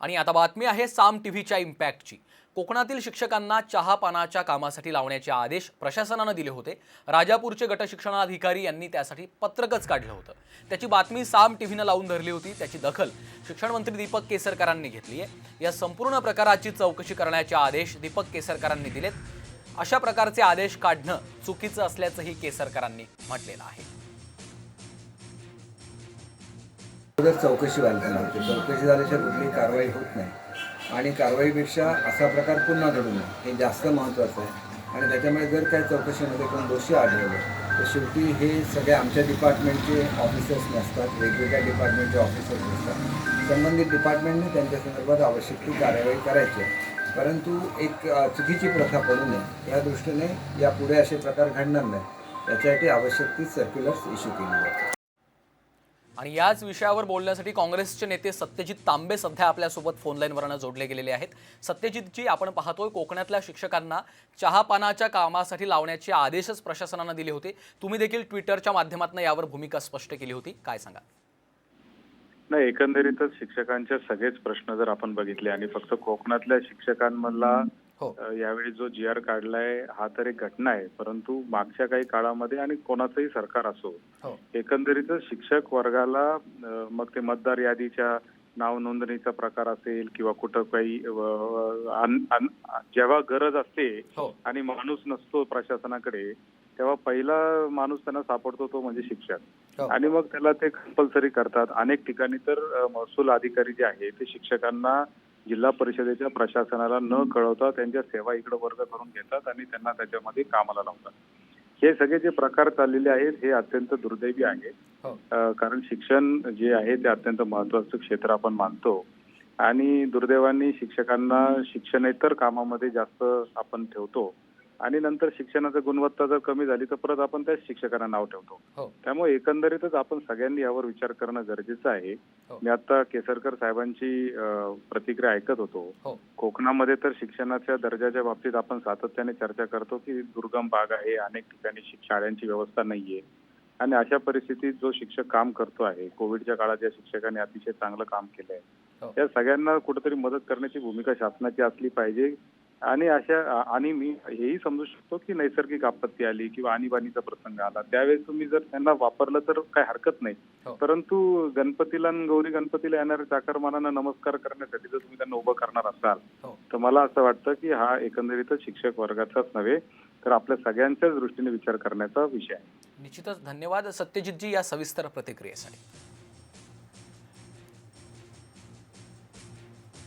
आणि आता बातमी आहे साम टीव्हीच्या इम्पॅक्टची. कोकणातील शिक्षकांना चहापानाच्या कामासाठी लावण्याचे आदेश प्रशासनानं दिले होते. राजापूरचे गटशिक्षणाधिकारी यांनी त्यासाठी पत्रकच काढलं होतं. त्याची बातमी साम टीव्हीनं लावून धरली होती. त्याची दखल शिक्षण मंत्री दीपक केसरकरांनी घेतली आहे या संपूर्ण प्रकाराची चौकशी करण्याचे आदेश दीपक केसरकरांनी दिलेत. अशा प्रकारचे आदेश काढणं चुकीचं असल्याचंही केसरकरांनी म्हटलेलं आहे. अगोदर चौकशी व्हायला लागते चौकशी झाल्याशिवाय कुठलीही कारवाई होत नाही. आणि कारवाईपेक्षा असा प्रकार पुन्हा घडू नये. हे जास्त महत्त्वाचं आहे. आणि त्याच्यामुळे जर काही चौकशीमध्ये कोण दोषी आढळलं तर शेवटी हे सगळे आमच्या डिपार्टमेंटचे ऑफिसर्स नसतात. वेगवेगळ्या डिपार्टमेंटचे ऑफिसर्स नसतात. संबंधित डिपार्टमेंटने त्यांच्या संदर्भात आवश्यक ती कार्यवाही करायची आहे. परंतु एक चुकीची प्रथा पडू नये. या दृष्टीने यापुढे असे प्रकार घडणार नाही त्याच्यासाठी आवश्यक ती सर्क्युलर्स इश्यू केली जातात आणि याच विषयावर बोलण्यासाठी काँग्रेसचे नेते सत्यजित तांबे सध्या आपल्यासोबत फोनलाईनवरनं जोडले गेलेले आहेत. सत्यजितजी आपण पाहतोय कोकणातल्या शिक्षकांना चहापानाच्या कामासाठी लावण्याचे आदेशच प्रशासनानं दिले होते. तुम्ही देखील ट्विटरच्या माध्यमातून यावर भूमिका स्पष्ट केली होती. काय सांगा नाही एकंदरीतच शिक्षकांचे सगळेच प्रश्न जर आपण बघितले आणि फक्त कोकणातल्या शिक्षकांमधला यावेळी जो जी आर काढलाय हा तर एक घटना आहे. परंतु मागच्या काही काळामध्ये आणि कोणाचंही सरकार असो हो. एकंदरीतच शिक्षक वर्गाला मग ते मतदार यादीच्या नाव नोंदणीचा प्रकार असेल किंवा कुठं काही जेव्हा गरज असते हो. आणि माणूस नसतो प्रशासनाकडे तेव्हा पहिला माणूस त्यांना सापडतो तो म्हणजे शिक्षक. हो. आणि मग त्याला ते कंपल्सरी करतात. अनेक ठिकाणी तर महसूल अधिकारी जे आहे ते शिक्षकांना जिल्हा परिषदेच्या प्रशासनाला न कळवता त्यांच्या सेवा इकडे वर्ग करून घेतात आणि त्यांना त्याच्यामध्ये कामाला लावतात. हे सगळे जे प्रकार चाललेले आहेत हे अत्यंत दुर्दैवी आहे हो. कारण शिक्षण जे आहे ते अत्यंत महत्वाचं क्षेत्र आपण मानतो. आणि दुर्दैवाने शिक्षकांना शिक्षणेतर कामामध्ये जास्त आपण ठेवतो. आणि नंतर शिक्षणाची गुणवत्ता जर कमी झाली तर परत आपण त्याच शिक्षकांना नाव ठेवतो. हो. त्यामुळे एकंदरीतच आपण सगळ्यांनी यावर विचार करणं गरजेचं आहे. हो. मी आता केसरकर साहेबांची प्रतिक्रिया ऐकत होतो. हो. कोकणामध्ये तर शिक्षणाच्या दर्जाच्या बाबतीत आपण सातत्याने चर्चा करतो की दुर्गम भाग आहे अनेक ठिकाणी शाळांची व्यवस्था नाहीये. आणि अशा परिस्थितीत जो शिक्षक काम करतो आहे कोविडच्या काळात या शिक्षकांनी अतिशय चांगलं काम केलं आहे हो. त्या सगळ्यांना कुठेतरी मदत करण्याची भूमिका शासनाची असली पाहिजे. आणि अशा आणि मी हेही समजू शकतो की नैसर्गिक आपत्ती आली किंवा आणीबाणीचा प्रसंग आला. त्यावेळेस तुम्ही जर त्यांना वापरलं तर काही हरकत नाही. हो. परंतु गणपतीला गौरी गणपतीला येणाऱ्या चाकरमानांना नमस्कार करण्यासाठी जर तुम्ही त्यांना उभं करणार असाल हो. तर मला असं वाटतं की हा एकंदरीतच शिक्षक वर्गाचाच नव्हे तर आपल्या सगळ्यांच्याच दृष्टीने विचार करण्याचा विषय आहे. निश्चितच धन्यवाद सत्यजितजी या सविस्तर प्रतिक्रियेसाठी.